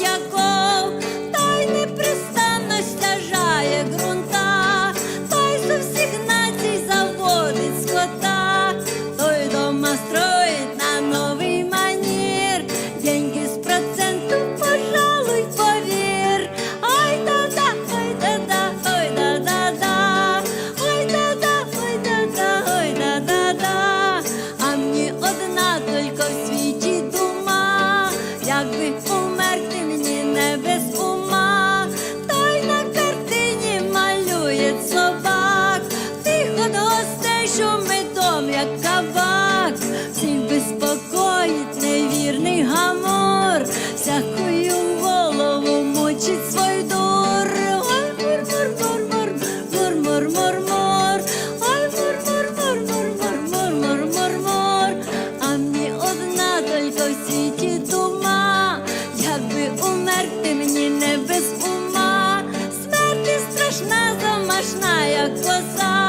Яков, той непрестанно стяжає ґрунта, той со всіх націй заводить скота, той дома строить на новий манір, деньги з процентом, пожалуй, повір. Ой, да-да, ой, да-да, ой, да-да-да, ой, да-да, ой, да-да, ой, да-да-да. А мені одна тільки в світі дума, якби у той світі дума, якби умерти мені не без ума, смерть страшна, замашна, як коза.